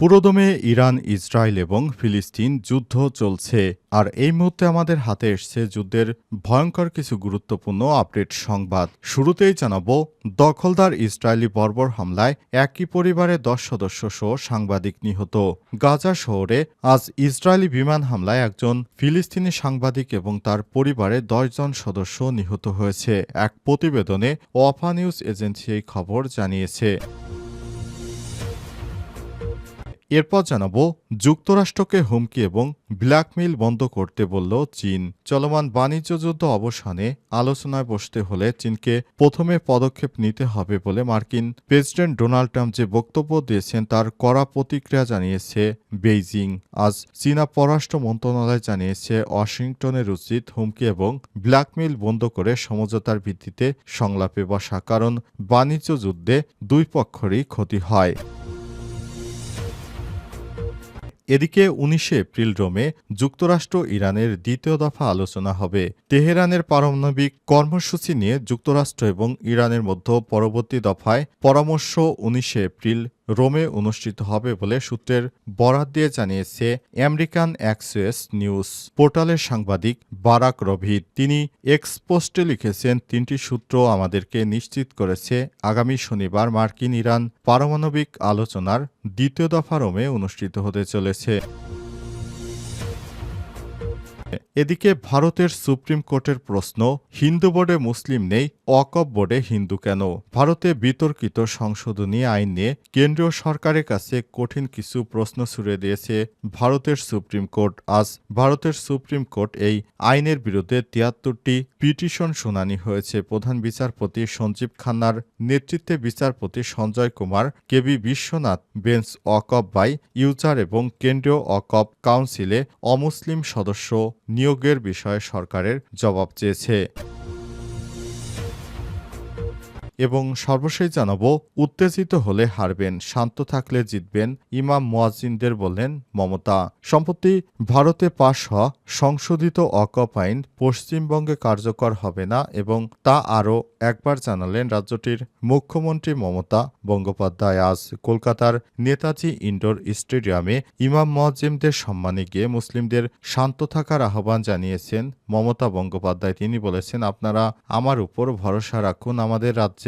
পুরোদমে Iran, Israel এবং ফিলিস্তিন যুদ্ধ চলছে, আর এই মুহূর্তে আমাদের হাতে এসছে যুদ্ধের ভয়ঙ্কর কিছু গুরুত্বপূর্ণ আপডেট সংবাদ। শুরুতেই জানাব, দখলদার ইসরায়েলি বর্বর হামলায় একই পরিবারে দশ সদস্য সহ সাংবাদিক নিহত। গাজা শহরে আজ ইসরায়েলি বিমান হামলায় একজন ফিলিস্তিনি সাংবাদিক এবং তার পরিবারে দশজন সদস্য নিহত হয়েছে। এক প্রতিবেদনে ওয়াফা নিউজ এজেন্সি এই খবর জানিয়েছে। এরপর জানাব, যুক্তরাষ্ট্রকে হুমকি এবং ব্ল্যাকমেইল বন্ধ করতে বলল চীন। চলমান বাণিজ্য যুদ্ধ অবসানে আলোচনায় বসতে হলে চীনকে প্রথমে পদক্ষেপ নিতে হবে বলে মার্কিন প্রেসিডেন্ট ডোনাল্ড ট্রাম্প যে বক্তব্য দিয়েছেন তার কড়া প্রতিক্রিয়া জানিয়েছে বেইজিং। আজ চীনা পররাষ্ট্র মন্ত্রণালয় জানিয়েছে, ওয়াশিংটনের উচিত হুমকি এবং ব্ল্যাকমেইল বন্ধ করে সমঝোতার ভিত্তিতে সংলাপে বসা, কারণ বাণিজ্য যুদ্ধে দুই পক্ষেরই ক্ষতি হয়। এদিকে উনিশে এপ্রিল রোমে যুক্তরাষ্ট্র ইরানের দ্বিতীয় দফা আলোচনা হবে। তেহরানের পারমাণবিক কর্মসূচি নিয়ে যুক্তরাষ্ট্র এবং ইরানের মধ্যে পরবর্তী দফায় পরামর্শ উনিশে এপ্রিল রোমে অনুষ্ঠিত হবে বলে সূত্রের বরাত দিয়ে জানিয়েছে আমেরিকান অ্যাক্সেস নিউজ পোর্টালের সাংবাদিক বারাক রভিদ তিনি এক্সপোস্টে লিখেছেন, তিনটি সূত্র আমাদেরকে নিশ্চিত করেছে, আগামী শনিবার মার্কিন ইরান পারমাণবিক আলোচনার দ্বিতীয় দফা রোমে অনুষ্ঠিত হতে চলেছে। এদিকে ভারতের সুপ্রিম কোর্টের প্রশ্ন, হিন্দু বোর্ডে মুসলিম নেই অকপ বোর্ডে হিন্দু কেন? ভারতে বিতর্কিত সংশোধনী আইন নিয়ে কেন্দ্রীয় সরকারের কাছে কঠিন কিছু প্রশ্ন ছুড়ে দিয়েছে ভারতের সুপ্রিম কোর্ট। আজ ভারতের সুপ্রিম কোর্ট এই আইনের বিরুদ্ধে তিয়াত্তরটি পিটিশন শুনানি হয়েছে। প্রধান বিচারপতি সঞ্জীব খান্নার নেতৃত্বে বিচারপতি সঞ্জয় কুমার, কেবি বিশ্বনাথ, বেঞ্চ অকপ বাই ইউজার এবং কেন্দ্রীয় অকপ কাউন্সিলে অমুসলিম সদস্য নিয়োগের বিষয়ে সরকারের জবাব চেয়েছে। এবং সর্বশেষ জানাব, উত্তেজিত হলে হারবেন, শান্ত থাকলে জিতবেন ইমাম মোয়াজিনদের বললেন মমতা। সম্প্রতি ভারতে পাশ হওয়া সংশোধিত অকপ আইন পশ্চিমবঙ্গে কার্যকর হবে না এবং তা আরও একবার জানালেন রাজ্যটির মুখ্যমন্ত্রী মমতা বন্দ্যোপাধ্যায়। আজ কলকাতার নেতাজি ইন্ডোর স্টেডিয়ামে ইমাম মোয়াজ্জিমদের সম্মানে গিয়ে মুসলিমদের শান্ত থাকার আহ্বান জানিয়েছেন মমতা বন্দ্যোপাধ্যায়। তিনি বলেছেন, আপনারা আমার উপর ভরসা রাখুন, আমাদের রাজ্যে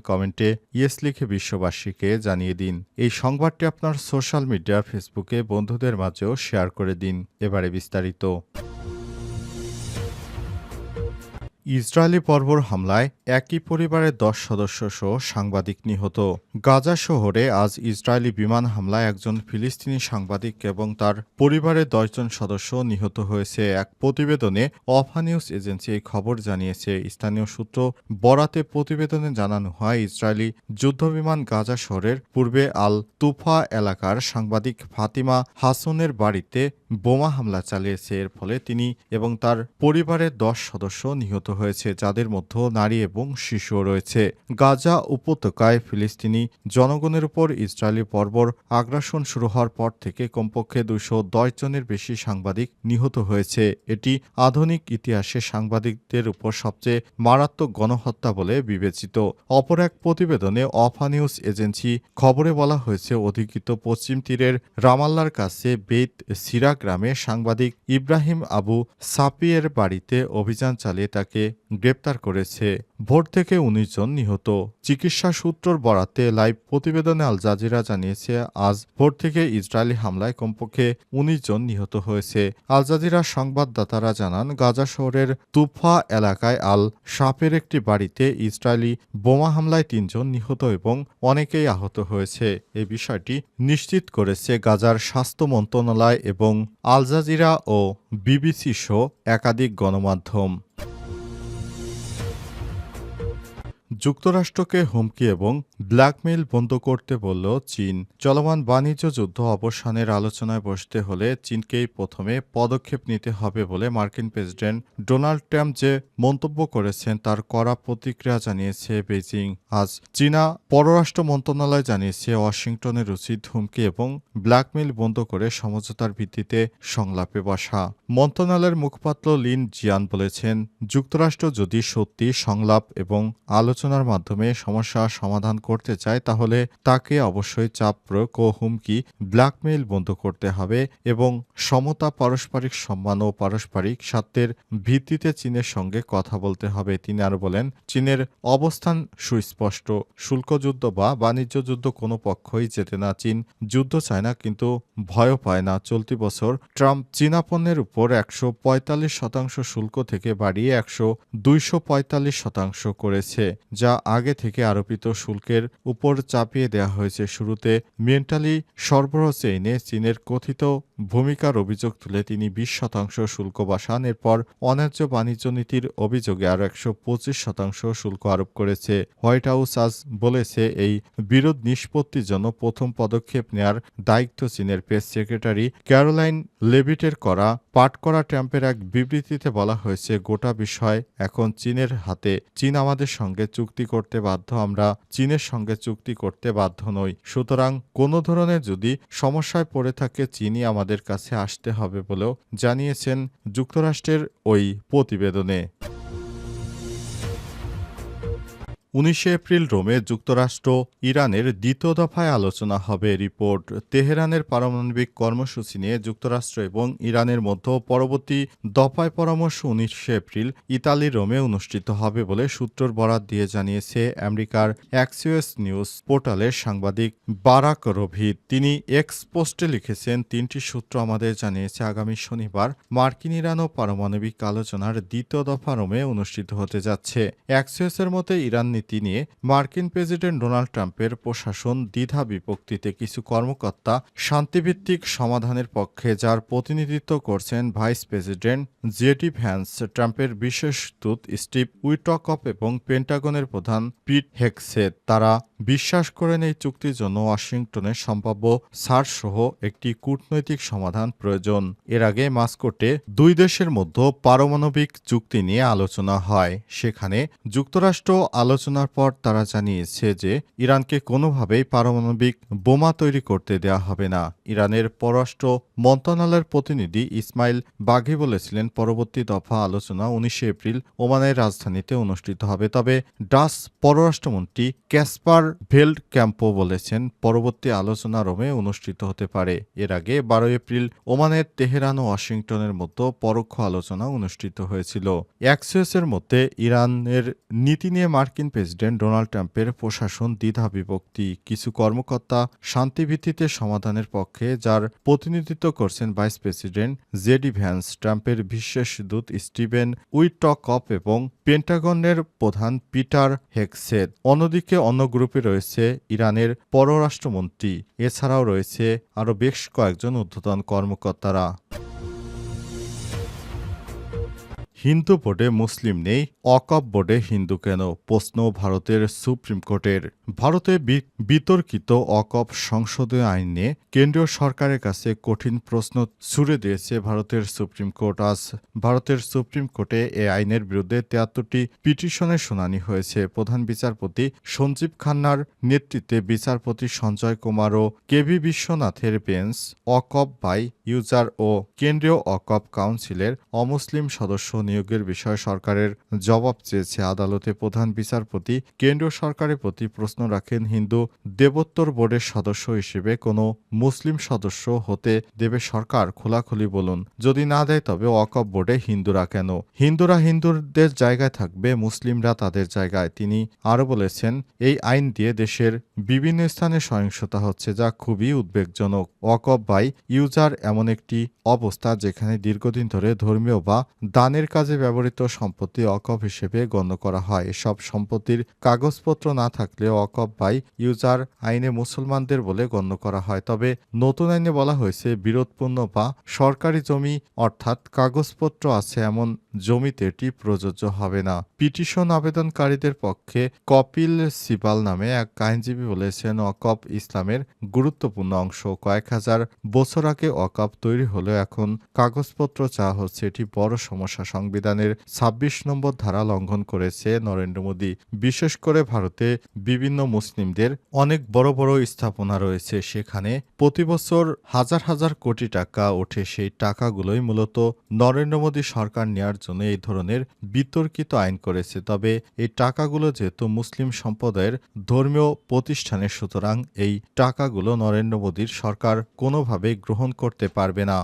কমেন্টে ইয়েস লিখে বিশ্ববাসীকে জানিয়ে দিন। এই সংবাদটি আপনার সোশ্যাল মিডিয়া, ফেসবুকে বন্ধুদের মাঝেও শেয়ার করে দিন। এবারে বিস্তারিত। ইসরায়েলি পর্বর হামলায় একই পরিবারের দশ সদস্য সহ সাংবাদিক নিহত। গাজা শহরে আজ ইসরায়েলি বিমান হামলায় একজন ফিলিস্তিনি সাংবাদিক এবং তার পরিবারের দশজন সদস্য নিহত হয়েছে। এক প্রতিবেদনে অফা নিউজ এজেন্সি এই খবর জানিয়েছে। স্থানীয় সূত্র বরাতে প্রতিবেদনে জানানো হয়, ইসরায়েলি যুদ্ধবিমান গাজা শহরের পূর্বে আল তুফা এলাকার সাংবাদিক ফাতিমা হাসনের বাড়িতে বোমা হামলা চালিয়েছে। এর ফলে তিনি এবং তার পরিবারের দশ সদস্য নিহত হয়েছে, যাদের মধ্যে নারী এবং শিশুও রয়েছে। গাজা উপত্যকায় ফিলিস্তিনি জনগণের উপর ইসরায়েলি পর্বর আগ্রাসন শুরু হওয়ার পর থেকে কমপক্ষে দুশো দশ জনের বেশি সাংবাদিক নিহত হয়েছে। এটি আধুনিক ইতিহাসে সাংবাদিকদের উপর সবচেয়ে মারাত্মক গণহত্যা বলে বিবেচিত। অপর এক প্রতিবেদনে অফা নিউজ এজেন্সি খবরে বলা হয়েছে, অধিকৃত পশ্চিম তীরের রামাল্লার কাছে বেত সিরা গ্রামে সাংবাদিক ইব্রাহিম আবু সাপিয়ের বাড়িতে অভিযান চালিয়ে তাকে গ্রেপ্তার করেছে। ভোর থেকে উনিশ জন নিহত। চিকিৎসা সূত্রর বরাতে লাইভ প্রতিবেদনে আল জাজিরা জানিয়েছে, আজ ভোর থেকে ইসরায়েলি হামলায় কমপক্ষে উনিশ জন নিহত হয়েছে। আল জাজিরা সংবাদদাতারা জানান, গাজা শহরের তুফা এলাকায় আল সাপের একটি বাড়িতে ইসরায়েলি বোমা হামলায় তিনজন নিহত এবং অনেকেই আহত হয়েছে। এ বিষয়টি নিশ্চিত করেছে গাজার স্বাস্থ্য মন্ত্রণালয় এবং আল জাজিরা ও বিবিসি শো একাধিক গণমাধ্যম। যুক্তরাষ্ট্রকে হুমকি এবং ব্ল্যাকমেইল বন্ধ করতে বলল চীন। চলমান বাণিজ্য যুদ্ধ অবসানের আলোচনায় বসতে হলে চীনকেই প্রথমে পদক্ষেপ নিতে হবে বলে মার্কিন প্রেসিডেন্ট ডোনাল্ড ট্রাম্প যে মন্তব্য করেছেন তার কড়া প্রতিক্রিয়া জানিয়েছে বেজিং আজ চীনা পররাষ্ট্র মন্ত্রণালয় জানিয়েছে ওয়াশিংটনের উচিত হুমকি এবং ব্ল্যাকমেইল বন্ধ করে সমঝোতার ভিত্তিতে সংলাপে বসা। মন্ত্রণালয়ের মুখপাত্র লিন জিয়ান বলেছেন, যুক্তরাষ্ট্র যদি সত্যি সংলাপ এবং আলোচনার মাধ্যমে সমস্যা সমাধান করতে চায়, তাহলে তাকে অবশ্যই চাপ প্রয়োগ ও হুমকি ব্ল্যাকমেইল বন্ধ করতে হবে এবং সমতা পারস্পরিক সম্মান ও পারস্পরিক স্বার্থের ভিত্তিতে চীনের সঙ্গে কথা বলতে হবে। তিনি আরও বলেন, চীনের অবস্থান সুস্পষ্ট। শুল্কযুদ্ধ বা বাণিজ্য যুদ্ধ কোনো পক্ষই যেতে না। চীন যুদ্ধ চায় না, কিন্তু ভয়ও পায় না। চলতি বছর ট্রাম্প চীনা পণ্যের উপর একশো পঁয়তাল্লিশ শতাংশ শুল্ক থেকে বাড়িয়ে একশো দুইশো শতাংশ করেছে। যা আগে থেকে আরোপিত শুল্কের উপর চাপিয়ে দেওয়া হয়েছে। শুরুতে মেন্টালি সরবরাহ চেইনে চীনের কথিত ভূমিকার অভিযোগ তুলে তিনি বিশ শতাংশ শুল্ক বসান। এরপর অন্যায্য বাণিজ্য নীতির অভিযোগে আরও একশো পঁচিশ শতাংশ শুল্ক আরোপ করেছে। হোয়াইট হাউস আজ বলেছে, এই বিরোধ নিষ্পত্তির জন্য প্রথম পদক্ষেপ নেয়ার দায়িত্ব চীনের প্রেস সেক্রেটারি ক্যারোলাইন লেভিটের করা। পাঠ করা ট্রাম্পের এক বিবৃতিতে বলা হয়েছে, গোটা বিষয় এখন চীনের হাতে। চীন আমাদের সঙ্গে চুক্তি করতে বাধ্য, আমরা চীনের সঙ্গে চুক্তি করতে বাধ্য নই। সুতরাং কোনো ধরনের যদি সমস্যায় পড়ে থাকে, চীনই আমাদের কাছে আসতে হবে বলেও জানিয়েছেন যুক্তরাষ্ট্রের ওই প্রতিবেদনে। উনিশে এপ্রিল রোমে যুক্তরাষ্ট্র ইরানের দ্বিতীয় দফায় আলোচনা হবে রিপোর্ট। তেহরানের পারমাণবিক কর্মসূচি নিয়ে যুক্তরাষ্ট্র এবং ইরানের মধ্যে পরবর্তী দফায় পরামর্শ উনিশে এপ্রিল ইতালির রোমে অনুষ্ঠিত হবে বলে সূত্রর বরাত দিয়ে জানিয়েছে আমেরিকার অ্যাক্সিওস নিউজ পোর্টালের সাংবাদিক বারাক রভিদ তিনি এক্স পোস্টে লিখেছেন, তিনটি সূত্র আমাদের জানিয়েছে, আগামী শনিবার মার্কিন ইরান ও পারমাণবিক আলোচনার দ্বিতীয় দফা রোমে অনুষ্ঠিত হতে যাচ্ছে। অ্যাক্সিওসের মতে, ইরান নীতি নিয়ে মার্কিন প্রেসিডেন্ট ডোনাল্ড ট্রাম্পের প্রশাসন দ্বিধা বিপক্তিতে কিছু কর্মকর্তা শান্তিভিত্তিক সমাধানের পক্ষে যার প্রতিনিধিত্ব করছেন ভাইস প্রেসিডেন্ট জেডি ভ্যান্স, ট্রাম্পের বিশেষ দূত স্টিভ উইটকপ এবং পেন্টাগনের প্রধান পিট হেক্সে তারা বিশ্বাস করেন এই চুক্তির জন্য ওয়াশিংটনের সম্ভাব্য ছাড়সহ একটি কূটনৈতিক সমাধান প্রয়োজন। এর আগে মাস্কোটে দুই দেশের মধ্যে পারমাণবিক চুক্তি নিয়ে আলোচনা হয়। সেখানে যুক্তরাষ্ট্র আলোচনার পর তারা জানিয়েছে যে, ইরানকে কোনোভাবেই পারমাণবিক বোমা তৈরি করতে দেওয়া হবে না। ইরানের পররাষ্ট্র মন্ত্রণালয়ের প্রতিনিধি ইসমাইল বাঘি বলেছিলেন, পরবর্তী দফা আলোচনা উনিশে এপ্রিল ওমানের রাজধানীতে অনুষ্ঠিত হবে। তবে ডাস পররাষ্ট্রমন্ত্রী ক্যাসপার ভেল্ড ক্যাম্পো বলেছেন, পরবর্তী আলোচনা রোমে অনুষ্ঠিত হতে পারে। এর আগে বারো এপ্রিল ওমানের তেহরান ও ওয়াশিংটনের মতো পরোক্ষ আলোচনা অনুষ্ঠিত হয়েছিল। অ্যাক্সিয়াসের মধ্যে ইরানের নীতি নিয়ে মার্কিন প্রেসিডেন্ট ডোনাল্ড ট্রাম্পের প্রশাসন দ্বিধা বিভক্তি, কিছু কর্মকর্তা শান্তিভিত্তিতে সমাধানের পক্ষে, যার প্রতিনিধিত্ব করছেন ভাইস প্রেসিডেন্ট জেডি ভ্যান্স, ট্রাম্পের বিশেষ দূত স্টিভেন উইটকপ এবং পেন্টাগনের প্রধান পিটার হেকসেদ অন্যদিকে অন্য গ্রুপে রয়েছে ইরানের পররাষ্ট্রমন্ত্রী। এছাড়াও রয়েছে আরও বেশ কয়েকজন ঊর্ধ্বতন কর্মকর্তারা। হিন্দু বোর্ডে মুসলিম নেই, অকপ বোর্ডে হিন্দু কেন? প্রশ্ন ভারতের সুপ্রিম কোর্টের। ভারতে বিতর্কিত অকপ সংসদীয় আইন নিয়ে কেন্দ্রীয় সরকারের কাছে কঠিন প্রশ্ন ছুড়ে দিয়েছে ভারতের সুপ্রিম কোর্ট। আজ ভারতের সুপ্রিম কোর্টে এ আইনের বিরুদ্ধে তেয়াত্তরটি পিটিশনের শুনানি হয়েছে। প্রধান বিচারপতি সঞ্জীব খান্নার নেতৃত্বে বিচারপতি সঞ্জয় কুমার ও কে কেভি বিশ্বনাথের বেঞ্চ, অকপ বাই ইউজার ও কেন্দ্রীয় অকপ কাউন্সিলের অমুসলিম সদস্য নিয়োগের বিষয়ে সরকারের জবাব চেয়েছে আদালতে প্রধান বিচারপতি। কেন্দ্রীয় সরকারের প্রতি প্রশ্ন রাখেন, হিন্দু দেবোত্তর বোর্ডের সদস্য হিসেবে কোনো মুসলিম সদস্য হতে দেবে সরকার? খোলাখুলি বলুন। যদি না দেয়, তবে ওয়াকফ বোর্ডে হিন্দুরা কেন? হিন্দুরা হিন্দুদের জায়গায় থাকবে, মুসলিমরা তাদের জায়গায়। তিনি আরও বলেছেন, এই আইন দিয়ে দেশের বিভিন্ন স্থানে সহিংসতা হচ্ছে, যা খুবই উদ্বেগজনক। ওয়াকফ বাই ইউজার এমন একটি অবস্থা যেখানে দীর্ঘদিন ধরে ধর্মীয় বা দানের কাজ কাজে ব্যবহৃত সম্পত্তি অকপ হিসেবে গণ্য করা হয়। এসব সম্পত্তির কাগজপত্র না থাকলেও অকপ বাই ইউজার আইনে মুসলমানদের বলে গণ্য করা হয়। তবে নতুন আইনে বলা হয়েছে, বিরোধপূর্ণ বা সরকারি জমি অর্থাৎ কাগজপত্র আছে এমন জমিতে এটি প্রযোজ্য হবে না। পিটিশন আবেদনকারীদের পক্ষে কপিল সিবাল নামে এক আইনজীবী বলেছেন, অকপ ইসলামের গুরুত্বপূর্ণ অংশ। কয়েক হাজার বছর আগে অকাপ তৈরি হলেও এখন কাগজপত্র চাওয়া হচ্ছে। এটি বড় সমস্যা। সংবিধানের ২৬ নম্বর ধারা লঙ্ঘন করেছে নরেন্দ্র মোদী। বিশেষ করে ভারতে বিভিন্ন মুসলিমদের অনেক বড় বড় স্থাপনা রয়েছে। সেখানে প্রতি বছর হাজার হাজার কোটি টাকা ওঠে। সেই টাকাগুলোই মূলত নরেন্দ্র মোদী সরকার নেয়ার জন্য এই ধরনের বিতর্কিত আইন করেছে। তবে এই টাকাগুলো যেহেতু মুসলিম সম্প্রদায়ের ধর্মীয় প্রতিষ্ঠানের, সুতরাং এই টাকাগুলো নরেন্দ্র মোদীর সরকার কোনোভাবে গ্রহণ করতে পারবে না।